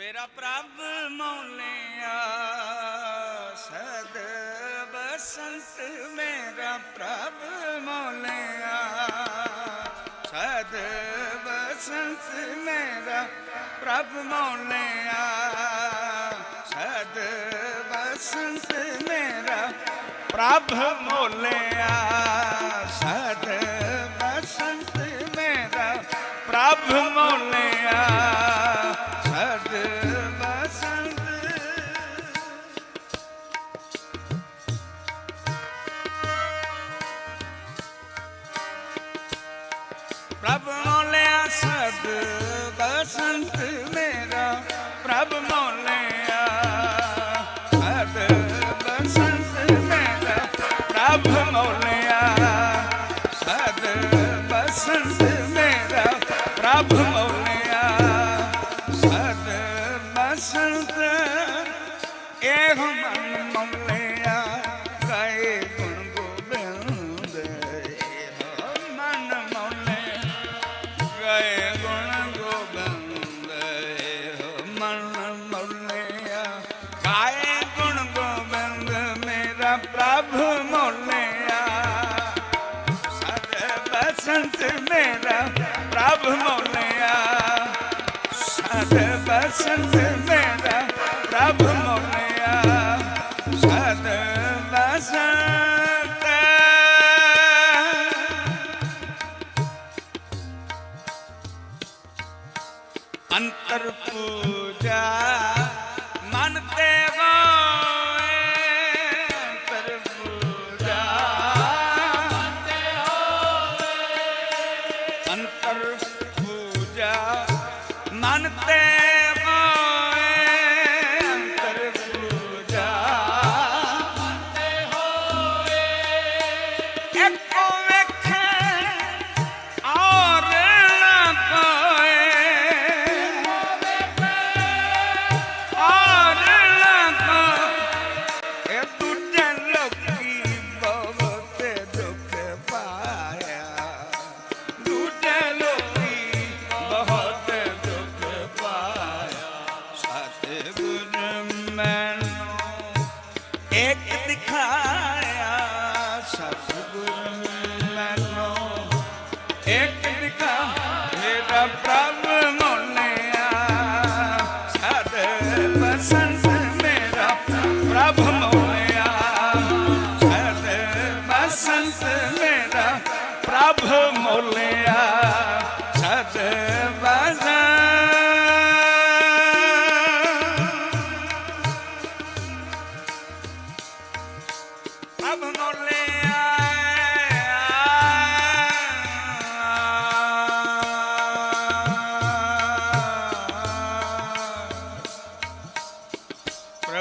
ਮੇਰਾ ਪ੍ਰਭ ਮੌਲਿਆ ਸਦ ਬਸੰਤ ਮੇਰਾ ਪ੍ਰਭ ਮੌਲਿਆ ਸਦ ਬਸੰਤ ਮੇਰਾ ਪ੍ਰਭ ਮੌਲਿਆ ਸਦ ਬਸੰਤ ਮੇਰਾ ਪ੍ਰਭ ਮੌਲਿਆ ਸਦ ਬਸੰਤ ਮੇਰਾ ਪ੍ਰਭ ਮੌਲਿਆ Listen. ਹੰਸ ਮੇਰਾ ਪ੍ਰਭ ਮੋਲਿਆ ਸਦ ਬਸੰਤ sun.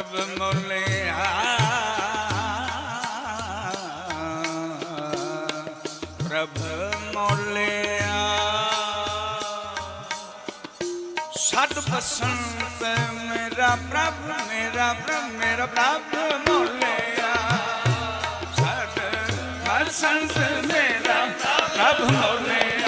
ਸਭ ਪ੍ਰਭ ਮੁਲਿਆ ਸਤ ਬਸੰਤ ਮੇਰਾ ਪ੍ਰਭ ਮੇਰਾ ਪ੍ਰਭ ਮੇਰਾ ਪ੍ਰਭ ਮੁਲਿਆ ਸਤ ਬਸੰਤ ਮੇਰਾ ਪ੍ਰਭ ਮੁਲਿਆ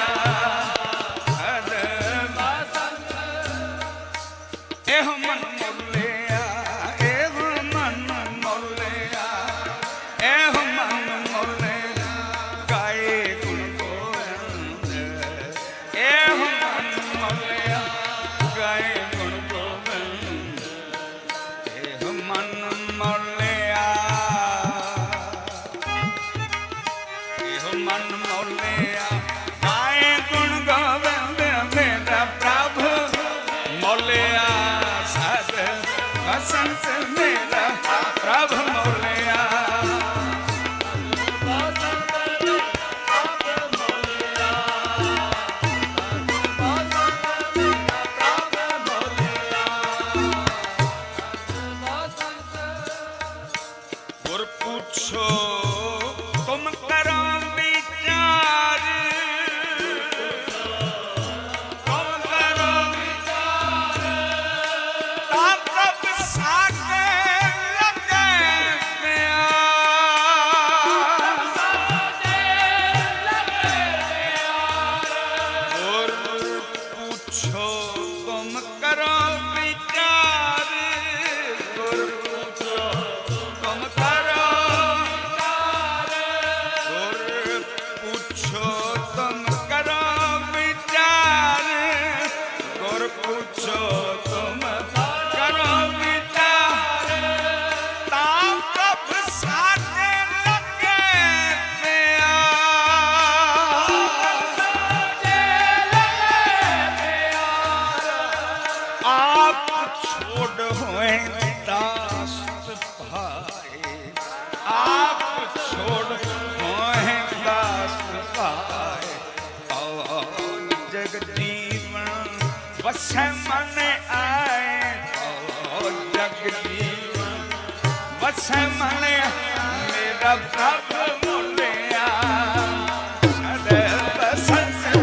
ਵਸਮਨ ਆਏ। ਜਗ ਜੀਵਨ ਮੇਰਾ ਪ੍ਰਭ ਮੁਲਿਆ ਸਦੇ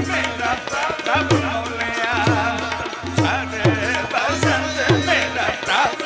ਮੇਰਾ ਪ੍ਰਭ ਮੁਲਿਆ ਸਦੇ ਮੇਰਾ ਪ੍ਰਭ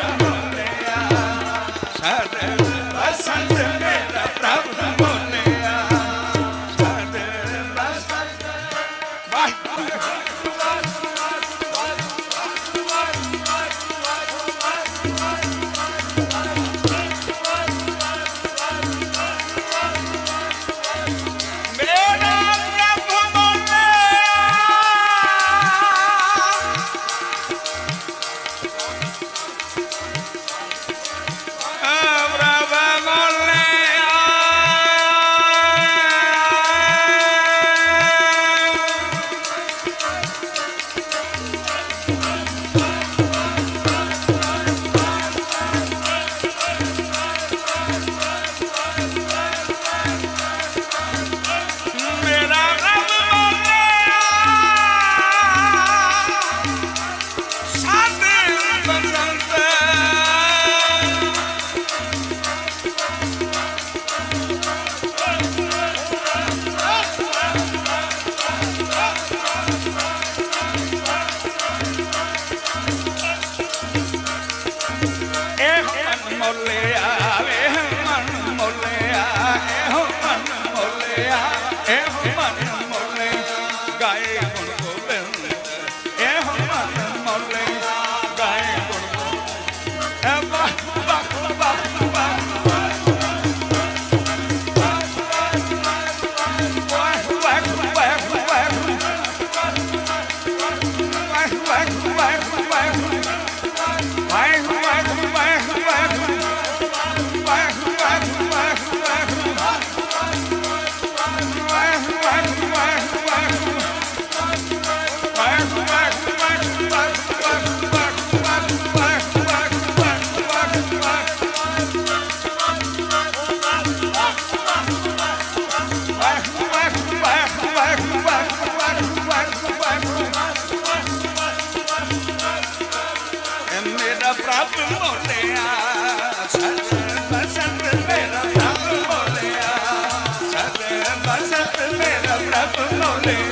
darling.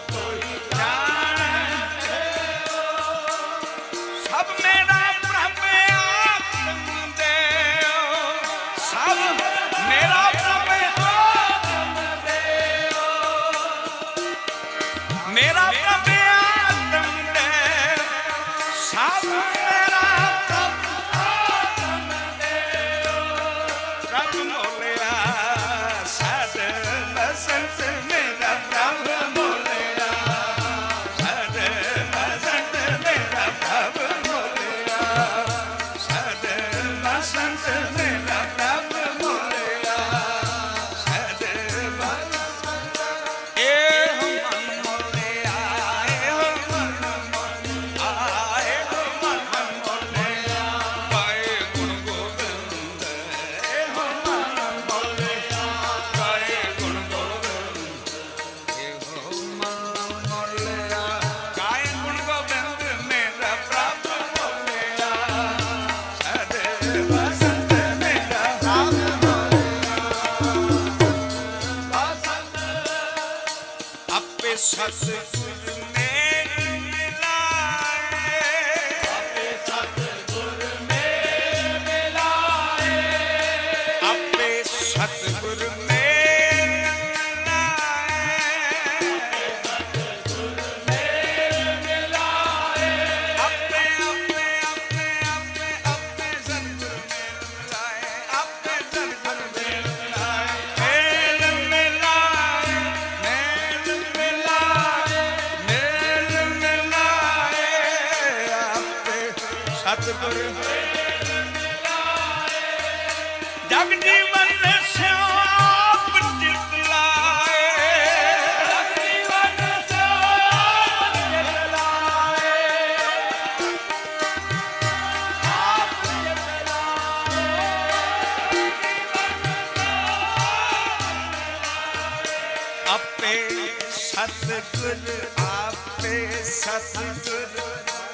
ਸਤਿਗੁਰ ਆਪੇ ਸਤਿਗੁਰ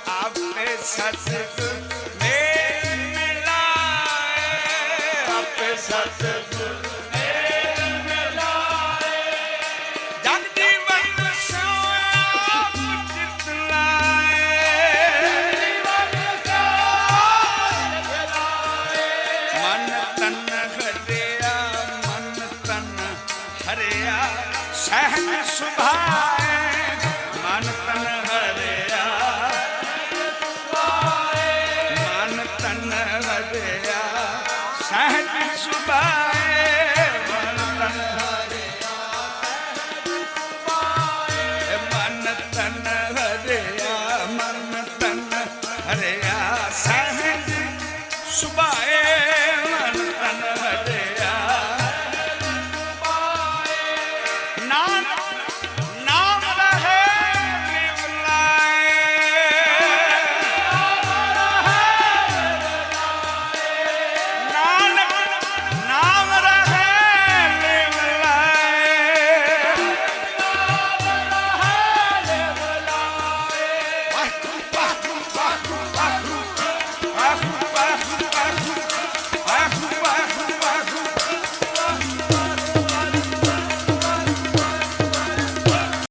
ਆਪੇ ਸਤਿਗੁਰ।